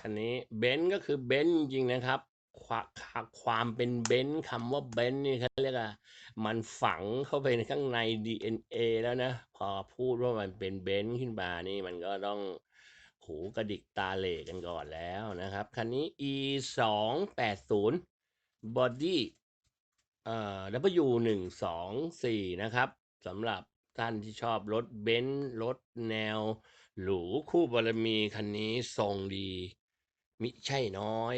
คันนี้เบนซ์ก็คือเบนซ์จริงๆนะครับ ความเป็นเบนซ์คำว่าเบนซ์นี่เขาเรียกว่ามันฝังเข้าไปในข้างใน DNA แล้วนะ พอพูดว่ามันเป็นเบนซ์ขึ้นมานี่มันก็ต้องหูกระดิกตาเหล่กันก่อนแล้วนะครับ คันนี้ e สองแปดศูนย์ body เอ่อ W หนึ่งสองสี่นะครับสำหรับท่านที่ชอบรถเบนซ์รถแนว หรูคู่บารมีคันนี้ทรงดี มิใช่น้อย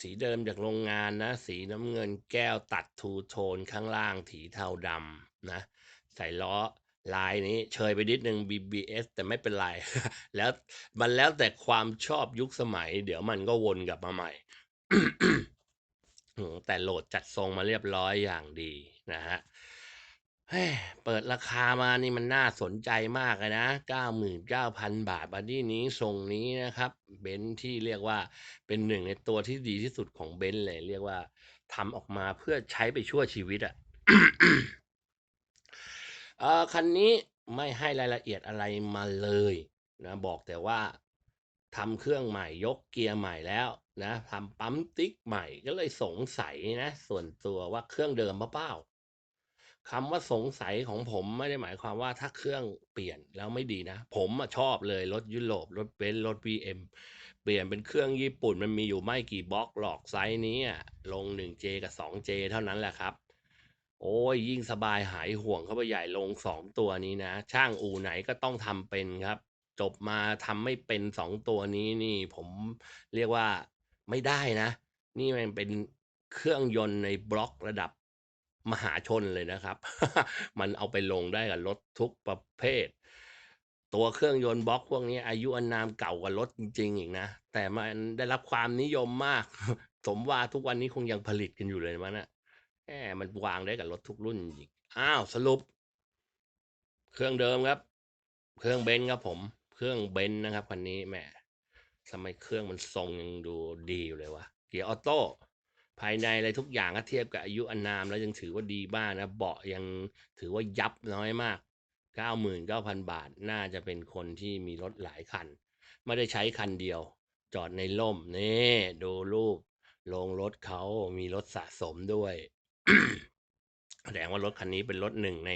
สีเดิมจากโรงงานนะ สีน้ำเงินแก้วตัดทูโทนข้างล่างถีเทาดำนะ ใส่ล้อลายนี้เชยไปนิดนึง BBS แต่ไม่เป็นไร แล้วมันแล้วแต่ความชอบยุคสมัย เดี๋ยวมันก็วนกลับมาใหม่ แต่โหลดจัดทรงมาเรียบร้อยอย่างดีนะฮะ เปิดราคามานี่มันน่าสนใจมากเลยนะ99,000 บาทบัดดี้นี้ทรงนี้นะครับ เบนซ์ที่เรียกว่าเป็นหนึ่งในตัวที่ดีที่สุดของเบนซ์เลย เรียกว่าทำออกมาเพื่อใช้ไปชั่วชีวิตอะเออคันนี้ไม่ให้รายละเอียดอะไรมาเลยนะบอกแต่ว่าทำเครื่องใหม่ยกเกียร์ใหม่แล้วนะทำปั๊มติ๊กใหม่ก็เลยสงสัยนะ ส่วนตัวว่าเครื่องเดิมเปล่า คำว่าสงสัยของผมไม่ได้หมายความว่าถ้าเครื่องเปลี่ยนแล้วไม่ดีนะ ผมชอบเลยรถยุโรปรถเบนซ์รถ BM เปลี่ยนเป็นเครื่องญี่ปุ่นมันมีอยู่ไม่กี่บล็อกหรอกไซส์นี้ลง 1J กับ 2J เท่านั้นแหละครับ โอ้ยยิ่งสบายหายห่วงเข้าไปใหญ่ลงสองตัวนี้นะ ช่างอู่ไหนก็ต้องทำเป็นครับ จบมาทำไม่เป็นสองตัวนี้นี่ ผมเรียกว่าไม่ได้นะ นี่มันเป็นเครื่องยนต์ในบล็อกระดับ มหาชนเลยนะครับ มันเอาไปลงได้กับรถทุกประเภท ตัวเครื่องยนต์บล็อกพวกนี้อายุอนามเก่ากว่ารถจริงๆอีกนะ แต่มันได้รับความนิยมมาก สมว่าทุกวันนี้คงยังผลิตกันอยู่เลยมันนะแหมมันวางได้กับรถทุกรุ่นจริงอ้าวสรุป เครื่องเดิมครับ เครื่องเบนซ์ครับผม เครื่องเบนซ์นะครับคันนี้แหมทำไมเครื่องมันทรงยังดูดีอยู่เลยวะเกียร์ออโต้ ภายในอะไรทุกอย่างถ้าเทียบกับอายุอนามแล้วยังถือว่าดีมากนะ เบาะยังถือว่ายับน้อยมาก 99,000 บาทน่าจะเป็นคนที่มีรถหลายคัน ไม่ได้ใช้คันเดียว จอดในร่มนี่ดูรูปลงรถเขามีรถสะสมด้วยแสดงว่ารถคันนี้เป็นรถหนึ่งใน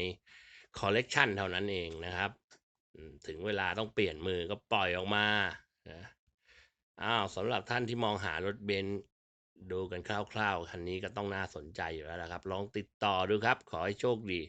คอลเลกชันเท่านั้นเองนะครับ ถึงเวลาต้องเปลี่ยนมือก็ปล่อยออกมานะอ้าวสำหรับท่านที่มองหารถเบนซ์ ดูกันคร่าวๆคันนี้ก็ต้องน่าสนใจอยู่แล้วนะครับ ลองติดต่อดูครับ ขอให้โชคดี